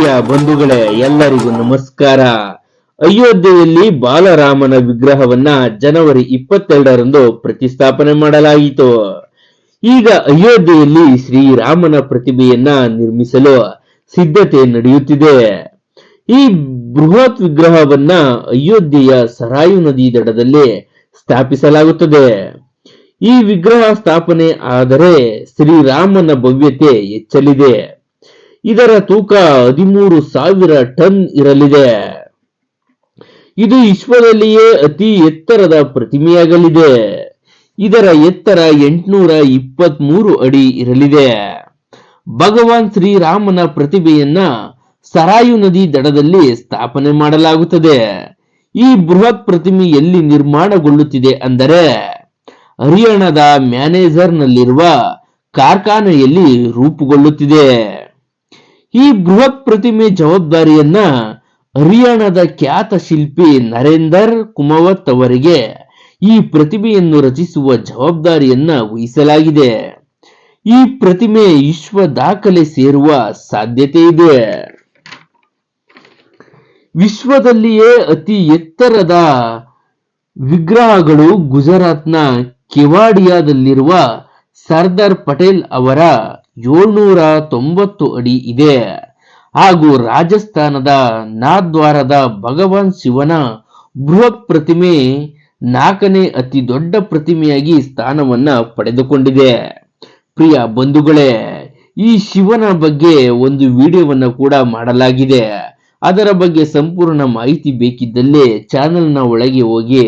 ಪ್ರಿಯ ಬಂಧುಗಳೇ, ಎಲ್ಲರಿಗೂ ನಮಸ್ಕಾರ. ಅಯೋಧ್ಯೆಯಲ್ಲಿ ಬಾಲರಾಮನ ವಿಗ್ರಹವನ್ನ ಜನವರಿ ಇಪ್ಪತ್ತೆರಡರಂದು ಪ್ರತಿಷ್ಠಾಪನೆ ಮಾಡಲಾಯಿತು. ಈಗ ಅಯೋಧ್ಯೆಯಲ್ಲಿ ಶ್ರೀರಾಮನ ಪ್ರತಿಮೆಯನ್ನ ನಿರ್ಮಿಸಲು ಸಿದ್ಧತೆ ನಡೆಯುತ್ತಿದೆ. ಈ ಬೃಹತ್ ವಿಗ್ರಹವನ್ನ ಅಯೋಧ್ಯೆಯ ಸರಾಯು ನದಿ ದಡದಲ್ಲಿ ಸ್ಥಾಪಿಸಲಾಗುತ್ತದೆ. ಈ ವಿಗ್ರಹ ಸ್ಥಾಪನೆ ಆದರೆ ಶ್ರೀರಾಮನ ಭವ್ಯತೆ ಹೆಚ್ಚಲಿದೆ. ಇದರ ತೂಕ ಹದಿಮೂರು ಸಾವಿರ ಟನ್ ಇರಲಿದೆ. ಇದು ವಿಶ್ವದಲ್ಲಿಯೇ ಅತಿ ಎತ್ತರದ ಪ್ರತಿಮೆಯಾಗಲಿದೆ. ಇದರ ಎತ್ತರ ಎಂಟುನೂರ ಇಪ್ಪತ್ತ್ ಮೂರು ಅಡಿ ಇರಲಿದೆ. ಭಗವಾನ್ ಶ್ರೀರಾಮನ ಪ್ರತಿಭೆಯನ್ನ ಸರಾಯು ನದಿ ದಡದಲ್ಲಿ ಸ್ಥಾಪನೆ ಮಾಡಲಾಗುತ್ತದೆ. ಈ ಬೃಹತ್ ಪ್ರತಿಮೆ ಎಲ್ಲಿ ನಿರ್ಮಾಣಗೊಳ್ಳುತ್ತಿದೆ ಅಂದರೆ ಹರಿಯಾಣದ ಮ್ಯಾನೇಜರ್ನಲ್ಲಿರುವ ಕಾರ್ಖಾನೆಯಲ್ಲಿ ರೂಪುಗೊಳ್ಳುತ್ತಿದೆ. ಈ ಬೃಹತ್ ಪ್ರತಿಮೆ ಜವಾಬ್ದಾರಿಯನ್ನ ಹರಿಯಾಣದ ಖ್ಯಾತ ಶಿಲ್ಪಿ ನರೇಂದರ್ ಕುಮವತ್ ಅವರಿಗೆ ಈ ಪ್ರತಿಮೆಯನ್ನು ರಚಿಸುವ ಜವಾಬ್ದಾರಿಯನ್ನ ವಹಿಸಲಾಗಿದೆ. ಈ ಪ್ರತಿಮೆ ವಿಶ್ವ ದಾಖಲೆ ಸೇರುವ ಸಾಧ್ಯತೆ ಇದೆ. ವಿಶ್ವದಲ್ಲಿಯೇ ಅತಿ ಎತ್ತರದ ವಿಗ್ರಹಗಳು ಗುಜರಾತ್ನ ಕೆವಾಡಿಯಾದಲ್ಲಿರುವ ಸರ್ದಾರ್ ಪಟೇಲ್ ಅವರ ಏಳ್ನೂರ ತೊಂಬತ್ತು ಅಡಿ ಇದೆ. ಹಾಗೂ ರಾಜಸ್ಥಾನದ ನಾದ್ವಾರದ ಭಗವಾನ್ ಶಿವನ ಬೃಹತ್ ಪ್ರತಿಮೆ ನಾಲ್ಕನೇ ಅತಿ ದೊಡ್ಡ ಪ್ರತಿಮೆಯಾಗಿ ಸ್ಥಾನವನ್ನ ಪಡೆದುಕೊಂಡಿದೆ. ಪ್ರಿಯ ಬಂಧುಗಳೇ, ಈ ಶಿವನ ಬಗ್ಗೆ ಒಂದು ವಿಡಿಯೋವನ್ನ ಕೂಡ ಮಾಡಲಾಗಿದೆ. ಅದರ ಬಗ್ಗೆ ಸಂಪೂರ್ಣ ಮಾಹಿತಿ ಬೇಕಿದ್ದಲ್ಲಿ ಚಾನೆಲ್ನ ಒಳಗೆ ಹೋಗಿ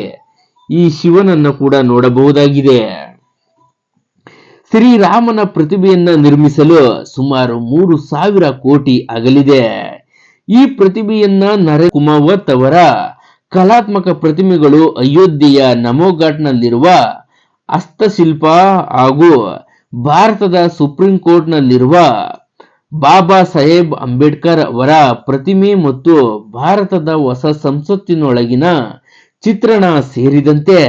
ಈ ಶಿವನನ್ನು ಕೂಡ ನೋಡಬಹುದಾಗಿದೆ. ಶ್ರೀರಾಮನ ಪ್ರತಿಭೆಯನ್ನ ನಿರ್ಮಿಸಲು ಸುಮಾರು ಮೂರು ಸಾವಿರ ಕೋಟಿ ಅಗಲಿದೆ. ಈ ಪ್ರತಿಭೆಯನ್ನ ನರೇಂದ್ರ ಕುಮಾವತ್ ಅವರ ಕಲಾತ್ಮಕ ಪ್ರತಿಮೆಗಳು ಅಯೋಧ್ಯೆಯ ನಮೋಘಾಟ್ನಲ್ಲಿರುವ ಹಸ್ತಶಿಲ್ಪ ಹಾಗೂ ಭಾರತದ ಸುಪ್ರೀಂ ಕೋರ್ಟ್ನಲ್ಲಿರುವ ಬಾಬಾ ಸಾಹೇಬ್ ಅಂಬೇಡ್ಕರ್ ಅವರ ಪ್ರತಿಮೆ ಮತ್ತು ಭಾರತದ ಹೊಸ ಸಂಸತ್ತಿನೊಳಗಿನ ಚಿತ್ರಣ ಸೇರಿದಂತೆ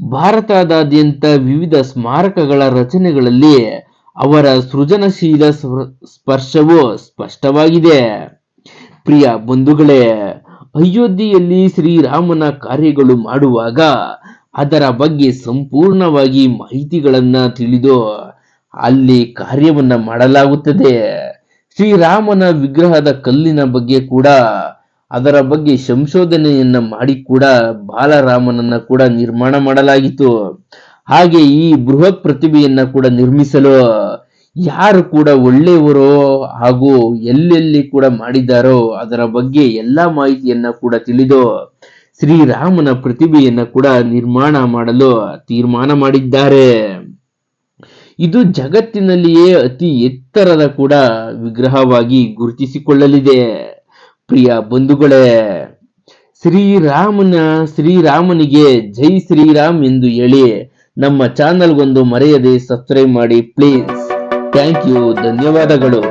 ಭಾರತದಾದ್ಯಂತ ವಿವಿಧ ಸ್ಮಾರಕಗಳ ರಚನೆಗಳಲ್ಲಿ ಅವರ ಸೃಜನಶೀಲ ಸ್ಪರ್ಶವು ಸ್ಪಷ್ಟವಾಗಿದೆ. ಪ್ರಿಯ ಬಂಧುಗಳೇ, ಅಯೋಧ್ಯೆಯಲ್ಲಿ ಶ್ರೀರಾಮನ ಕಾರ್ಯಗಳು ಮಾಡುವಾಗ ಅದರ ಬಗ್ಗೆ ಸಂಪೂರ್ಣವಾಗಿ ಮಾಹಿತಿಗಳನ್ನ ತಿಳಿದು ಅಲ್ಲಿ ಕಾರ್ಯವನ್ನ ಮಾಡಲಾಗುತ್ತದೆ. ಶ್ರೀರಾಮನ ವಿಗ್ರಹದ ಕಲ್ಲಿನ ಬಗ್ಗೆ ಕೂಡ ಅದರ ಬಗ್ಗೆ ಸಂಶೋಧನೆಯನ್ನ ಮಾಡಿ ಕೂಡ ಬಾಲರಾಮನನ್ನ ಕೂಡ ನಿರ್ಮಾಣ ಮಾಡಲಾಗಿತ್ತು. ಹಾಗೆ ಈ ಬೃಹತ್ ಪ್ರತಿಭೆಯನ್ನ ಕೂಡ ನಿರ್ಮಿಸಲು ಯಾರು ಕೂಡ ಒಳ್ಳೆಯವರು ಹಾಗೂ ಎಲ್ಲೆಲ್ಲಿ ಕೂಡ ಮಾಡಿದ್ದಾರೋ ಅದರ ಬಗ್ಗೆ ಎಲ್ಲಾ ಮಾಹಿತಿಯನ್ನ ಕೂಡ ತಿಳಿದು ಶ್ರೀರಾಮನ ಪ್ರತಿಭೆಯನ್ನ ಕೂಡ ನಿರ್ಮಾಣ ಮಾಡಲು ತೀರ್ಮಾನ ಮಾಡಿದ್ದಾರೆ. ಇದು ಜಗತ್ತಿನಲ್ಲಿಯೇ ಅತಿ ಎತ್ತರದ ಕೂಡ ವಿಗ್ರಹವಾಗಿ ಗುರುತಿಸಿಕೊಳ್ಳಲಿದೆ. ಪ್ರಿಯ ಬಂಧುಗಳೇ, ಶ್ರೀರಾಮನ, ಶ್ರೀರಾಮನಿಗೆ ಜೈ ಶ್ರೀರಾಮ್ ಎಂದು ಹೇಳಿ ನಮ್ಮ ಚಾನಲ್ಗೊಂದು ಮರೆಯದೆ ಸಬ್ಸ್ಕ್ರೈಬ್ ಮಾಡಿ ಪ್ಲೀಸ್ ಥ್ಯಾಂಕ್ ಯು ಧನ್ಯವಾದಗಳು.